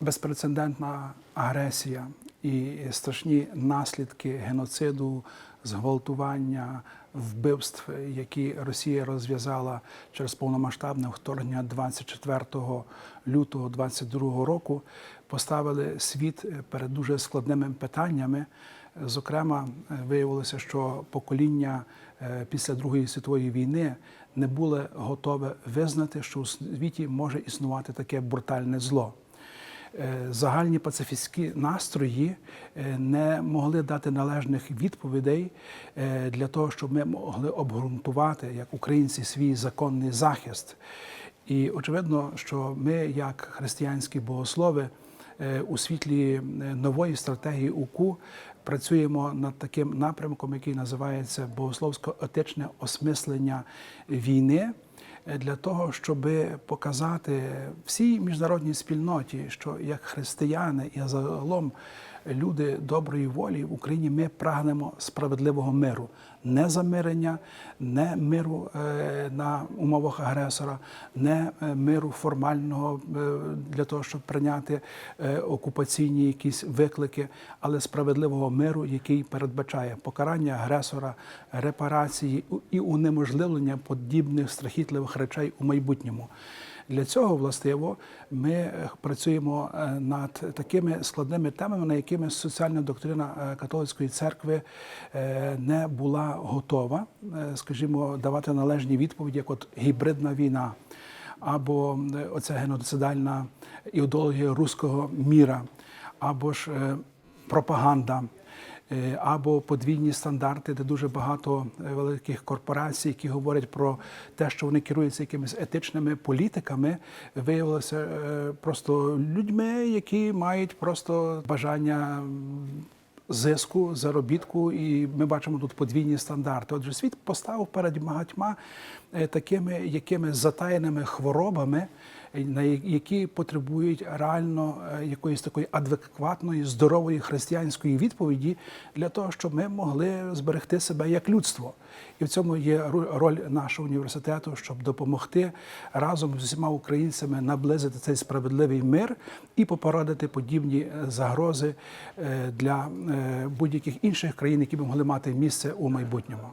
безпрецедентна агресія і страшні наслідки геноциду, зґвалтування, вбивств, які Росія розв'язала через повномасштабне вторгнення 24 лютого 2022 року, поставили світ перед дуже складними питаннями. Зокрема, виявилося, що покоління е, після Другої світової війни не було готове визнати, що у світі може існувати таке брутальне зло. Е, Загальні пацифістські настрої е, не могли дати належних відповідей е, для того, щоб ми могли обґрунтувати як українці свій законний захист. І очевидно, що ми, як християнські богослови, у світлі нової стратегії УКУ працюємо над таким напрямком, який називається богословсько-етичне осмислення війни. Для того, щоб показати всій міжнародній спільноті, що як християни і загалом люди доброї волі в Україні ми прагнемо справедливого миру, не замирення, не миру е, на умовах агресора, не е, миру формального е, для того, щоб прийняти окупаційні якісь виклики, але справедливого миру, який передбачає покарання агресора, репарації і унеможливлення подібних страхітливих речей у майбутньому. Для цього властиво ми е, працюємо е, над такими складними темами, на якими соціальна доктрина е, католицької церкви не була готова, скажімо, давати належні відповіді, як от гібридна війна. Або оця геноцидальна ідеологія руського міра, або ж пропаганда, е, або подвійні стандарти, де дуже багато е, великих корпорацій, які говорять про те, що вони керуються якимись етичними політиками, виявилося е, просто людьми, які мають просто бажання. Зиску, заробітку, і ми бачимо тут подвійні стандарти. Отже, світ поставив перед багатьма е, такими якими затаєними хворобами, е, на які потребують реально е, якоїсь такої адекватної, здорової християнської відповіді для того, щоб ми могли зберегти себе як людство. І в цьому є роль нашого університету, щоб допомогти разом з усіма українцями наблизити цей справедливий мир і попорадити подібні загрози для будь-яких інших країн, які б могли мати місце у майбутньому.